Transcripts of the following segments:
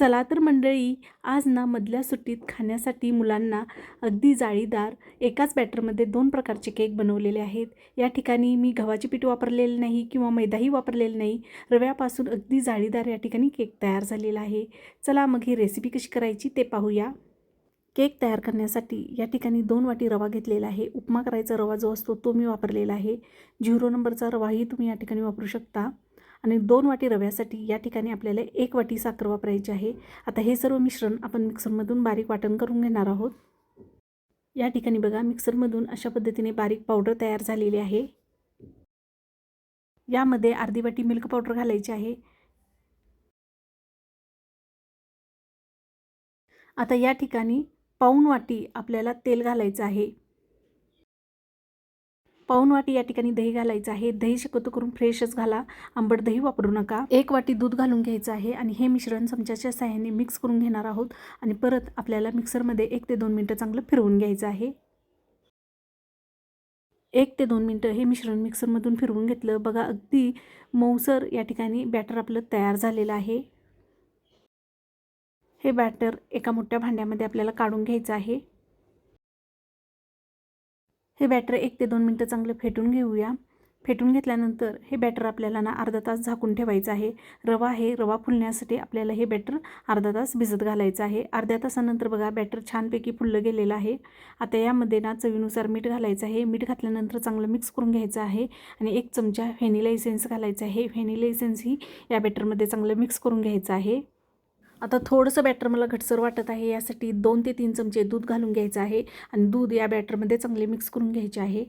चला तर मंडळी आज ना मधल्या सुट्टीत खाण्यासाठी मुलांना अगदी जाळीदार एकाच बॅटरमध्ये दोन प्रकारचे केक बनवलेले आहेत. या ठिकाणी मी गव्हाचे पीठ वापरलेले नाही किंवा मैदाही वापरलेलं नाही. रव्यापासून अगदी जाळीदार या ठिकाणी केक तयार झालेला आहे. चला मग ही रेसिपी कशी करायची ते पाहूया. केक तयार करण्यासाठी या ठिकाणी दोन वाटी रवा घेतलेला आहे. उपमा करायचा रवा जो असतो तो मी वापरलेला आहे. झिरो नंबरचा रवाही तुम्ही या ठिकाणी वापरू शकता. आणि दोन वाटी रव्यासाठी या ठिकाणी आपल्याला एक वाटी साखर वापरायची आहे. आता हे सर्व मिश्रण आपण मिक्सरमधून बारीक वाटण करून घेणार आहोत. या ठिकाणी बघा मिक्सरमधून अशा पद्धतीने बारीक पावडर तयार झालेली आहे. यामध्ये अर्धी वाटी मिल्क पावडर घालायची आहे. आता या ठिकाणी पाऊण वाटी आपल्याला तेल घालायचं आहे. पाऊण वाटी या ठिकाणी दही घालायचं आहे. दही शक्यतो करून फ्रेशच घाला. आंबट दही वापरू नका. एक वाटी दूध घालून घ्यायचं आहे आणि हे मिश्रण चमच्याच्या साह्याने मिक्स करून घेणार आहोत आणि परत आपल्याला मिक्सरमध्ये एक ते दोन मिनटं चांगलं फिरवून घ्यायचं आहे. एक ते दोन मिनटं हे मिश्रण मिक्सरमधून फिरवून घेतलं. बघा अगदी मऊसर या ठिकाणी बॅटर आपलं तयार झालेलं आहे. हे बॅटर एका मोठ्या भांड्यामध्ये आपल्याला काढून घ्यायचं आहे. हे बॅटर एक ते दोन मिनटं चांगलं फेटून घेऊया. फेटून घेतल्यानंतर हे बॅटर आपल्याला ना अर्धा तास झाकून ठेवायचं आहे. रवा आहे रवा फुलण्यासाठी आपल्याला हे बॅटर अर्धा तास भिजत घालायचं आहे. अर्ध्या तासानंतर बघा बॅटर छानपैकी फुललं गेलेलं आहे. आता यामध्ये ना चवीनुसार मीठ घालायचं आहे. मीठ घातल्यानंतर चांगलं मिक्स करून घ्यायचं आहे आणि एक चमचा व्हॅनिला इसेन्स घालायचं आहे. व्हॅनिला इसेन्स ही या बॅटरमध्ये चांगलं मिक्स करून घ्यायचं आहे. आता थोडंसं बॅटर मला घटसर वाटत आहे यासाठी दोन ते तीन चमचे दूध घालून घ्यायचं आहे आणि दूध या बॅटरमध्ये चांगले मिक्स करून घ्यायचे आहे.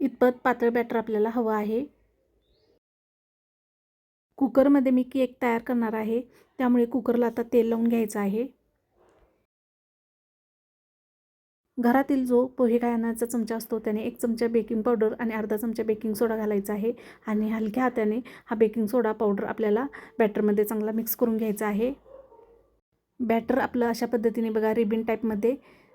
इतपत पातळ बॅटर आपल्याला हवं आहे. कुकरमध्ये मी केक तयार करणार आहे त्यामुळे कुकरला आता तेल लावून घ्यायचं आहे. घरातील जो पोहे खाण्याचा चमचा असतो त्याने एक चमचा बेकिंग पावडर आणि अर्धा चमचा बेकिंग सोडा घालायचा आहे आणि हलक्या हाताने हा बेकिंग सोडा पावडर आपल्याला बॅटरमध्ये चांगला मिक्स करून घ्यायचा आहे. बॅटर आपलं अशा पद्धतीने बघा रिबिन टाईपमध्ये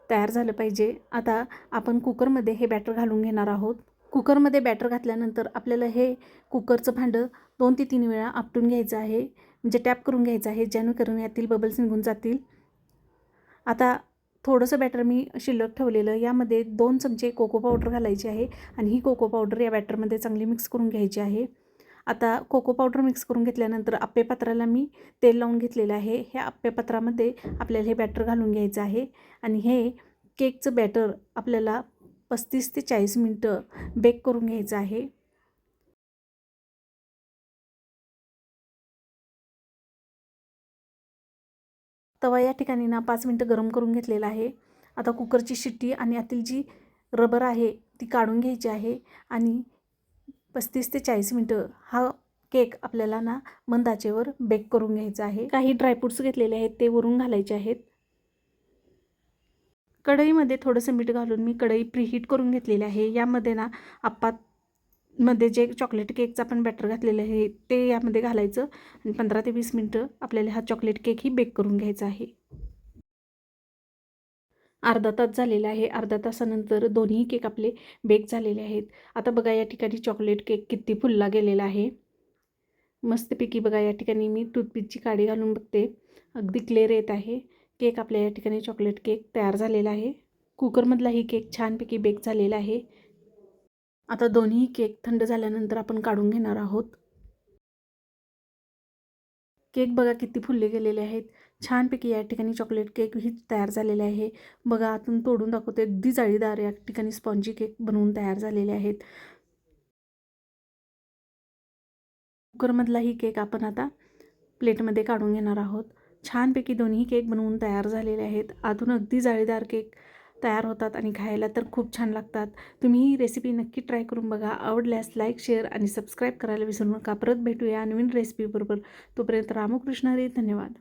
तयार झालं पाहिजे. आता आपण कुकरमध्ये हे बॅटर घालून घेणार आहोत. कुकरमध्ये बॅटर घातल्यानंतर आपल्याला हे कुकरचं भांडं दोन ते तीन वेळा आपटून घ्यायचं आहे. म्हणजे टॅप करून घ्यायचं आहे जेणेकरून यातील बबल्स निघून जातील. आता थोडंसं बॅटर मी शिल्लक ठेवलेलं. यामध्ये दोन चमचे कोको पावडर घालायची आहे आणि ही कोको पावडर या बॅटरमध्ये चांगली मिक्स करून घ्यायची आहे. आता कोको पावडर मिक्स करून घेतल्यानंतर आप्पेपात्राला मी तेल लावून घेतलेलं आहे. ह्या आप्पेपात्रामध्ये आपल्याला हे बॅटर घालून घ्यायचं आहे. आणि हे केकचं बॅटर आपल्याला पस्तीस ते चाळीस मिनटं बेक करून घ्यायचं आहे. तवा या ठिकाणी ना पाच मिनटं गरम करून घेतलेला आहे. आता कुकरची शिट्टी आणि आतील जी रबर आहे ती काढून घ्यायची आहे आणि पस्तीस ते चाळीस मिनटं हा केक आपल्याला ना मंदाचेवर बेक करून घ्यायचा आहे. काही ड्रायफ्रूट्स घेतलेले आहेत ते वरून घालायचे आहेत. कढईमध्ये थोडंसं मीठ घालून मी कढई प्रीहीट करून घेतलेली आहे. यामध्ये ना आप्पात मध्ये जे चॉकलेट केकचं आपण बॅटर घातलेलं आहे ते यामध्ये घालायचं. आणि पंधरा ते वीस मिनटं आपल्याला हा चॉकलेट केक ही बेक करून घ्यायचा आहे. अर्धा तास झालेला आहे. अर्धा तासानंतर दोन्ही केक आपले बेक झालेले आहेत. आता बघा या ठिकाणी चॉकलेट केक किती फुलला गेलेला आहे. मस्तपैकी बघा या ठिकाणी मी टूथपिकची काडी घालून बघते. अगदी क्लिअर येत आहे. केक आपल्या या ठिकाणी चॉकलेट केक तयार झालेला आहे. कुकरमधलाही केक छानपैकी बेक झालेला आहे. आता दोन्ही केक थंड झाल्यानंतर आपण काढून घेणार आहोत. केक बघा किती फुलले गेलेले आहेत. छानपैकी या ठिकाणी चॉकलेट केक ही तयार झालेले आहे. बघा आतून तोडून दाखवते अगदी जाळीदार या ठिकाणी स्पॉन्जी केक बनवून तयार झालेले आहेत. कुकरमधलाही केक आपण आता प्लेटमध्ये काढून घेणार आहोत. छानपैकी दोन्ही केक बनवून तयार झालेले आहेत. आतून अगदी जाळीदार केक तयार होतात आणि खायला तर खूप छान लागतात. तुम्ही ही रेसिपी नक्की ट्राय करून बघा. आवडल्यास लाईक शेअर आणि सबस्क्राईब करायला विसरू नका. परत भेटूया नवीन रेसिपीबरोबर तोपर्यंत रामकृष्ण हरी. धन्यवाद.